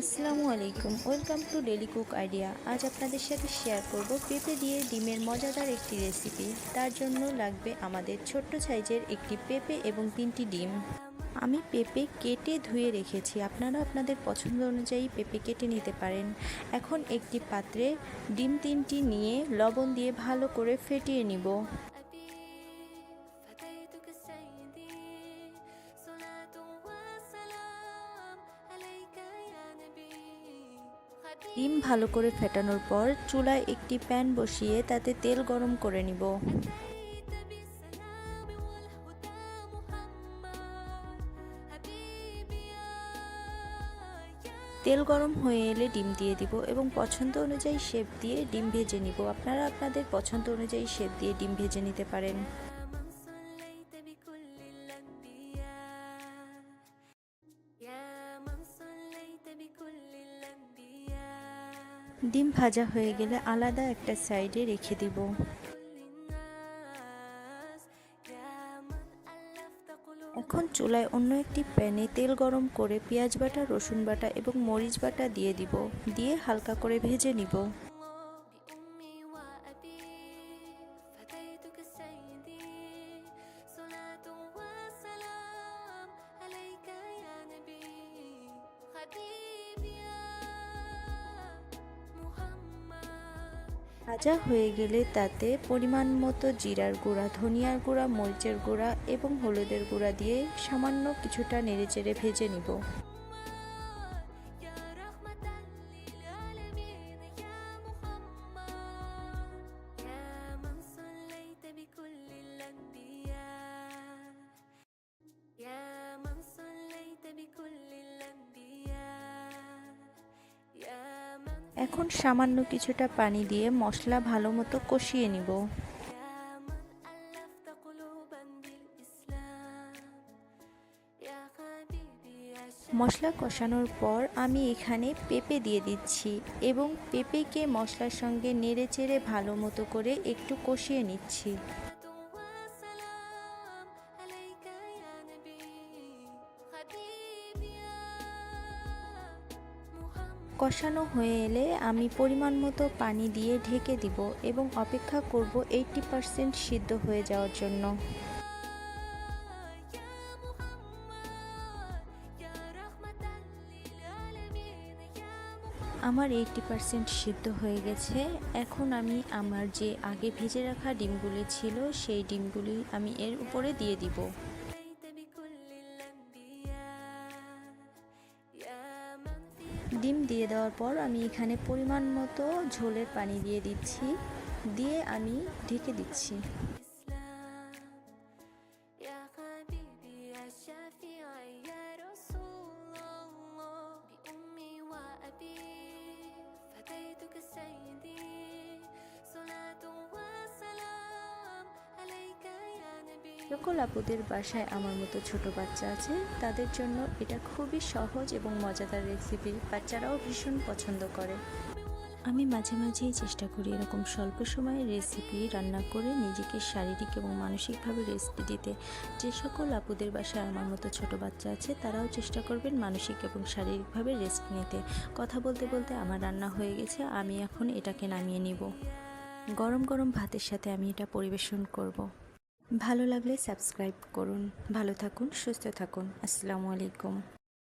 আসসালামু আলাইকুম, welcome to daily cook idea. আজ আপনাদের সাথে শেয়ার করব পেঁপে দিয়ে ডিমের মজাদার একটি রেসিপি। তার জন্য লাগবে আমাদের ছোট্ট সাইজের একটি পেঁপে এবং তিনটি ডিম। আমি পেঁপে কেটে ধুয়ে রেখেছি। আপনারা আপনাদের পছন্দ অনুযায়ী পেঁপে কেটে নিতে পারেন। এখন একটি পাত্রে ডিম তিনটি নিয়ে লবণ দিয়ে ভালো করে ফেটিয়ে নিব। ডিম ভালো করে ফেটানোর পর চুলায় একটি প্যান বসিয়ে তাতে তেল গরম করে নিব। তেল গরম হয়ে এলে ডিম দিয়ে দিব এবং পছন্দ অনুযায়ী শেপ দিয়ে ডিম ভেজে নিব। আপনারা আপনাদের পছন্দ অনুযায়ী শেপ দিয়ে ডিম ভেজে নিতে পারেন। ডিম ভাজা হয়ে গেলে আলাদা একটা সাইডে রেখে দিব। এখন চুলায় অন্য একটি প্যানে তেল গরম করে পেঁয়াজ বাটা, রসুন বাটা এবং মরিচ বাটা দিয়ে দিব। দিয়ে হালকা করে ভেজে নিব। ভাজা হয়ে গেলে তাতে পরিমাণ মতো জিরার গুঁড়া, ধনিয়ার গুঁড়া, মরিচের গুঁড়া এবং হলুদের গুঁড়া দিয়ে সামান্য কিছুটা নেড়েচেড়ে ভেজে নিব। এখন সামান্য কিছুটা পানি দিয়ে মশলা ভালো মতো কষিয়ে নিব। মশলা কষানোর পর আমি এখানে পেঁপে দিয়ে দিচ্ছি এবং পেঁপেকে মশলার সঙ্গে নেড়ে চেড়ে ভালো মতো করে একটু কষিয়ে নিচ্ছি। কষানো হয়ে এলে আমি পরিমাণ মতো পানি দিয়ে ঢেকে দিব এবং অপেক্ষা করব এইটটি পারসেন্ট সিদ্ধ হয়ে যাওয়ার জন্য। আমার এইটটি পারসেন্ট সিদ্ধ হয়ে গেছে। এখন আমি আমার যে আগে ভেজে রাখা ডিমগুলি ছিল, সেই ডিমগুলি আমি এর উপরে দিয়ে দিব। ডিম দিয়ে দেওয়ার পর আমি এখানে পরিমাণ মতো ঝোলের পানি দিয়ে দিচ্ছি, দিয়ে আমি ঢেকে দিচ্ছি। সকল আপুদের বাসায় আমার মতো ছোট বাচ্চা আছে, তাদের জন্য এটা খুবই সহজ এবং মজাদার রেসিপি বাচ্চারাও ভীষণ পছন্দ করে। আমি মাঝে মাঝেই চেষ্টা করি এরকম স্বল্প সময়ে রেসিপি রান্না করে নিজেকে শারীরিক এবং মানসিকভাবে রেস্ট দিতে। যে সকল আপুদের বাসায় আমার মতো ছোট বাচ্চা আছে, তারাও চেষ্টা করবেন মানসিক এবং শারীরিকভাবে রেস্ট নিতে। কথা বলতে বলতে আমার রান্না হয়ে গেছে, আমি এখন এটাকে নামিয়ে নিব। গরম গরম ভাতের সাথে আমি এটা পরিবেশন করব। ভালো লাগলে সাবস্ক্রাইব করুন। ভালো থাকুন সুস্থ থাকুন। আসসালামু আলাইকুম।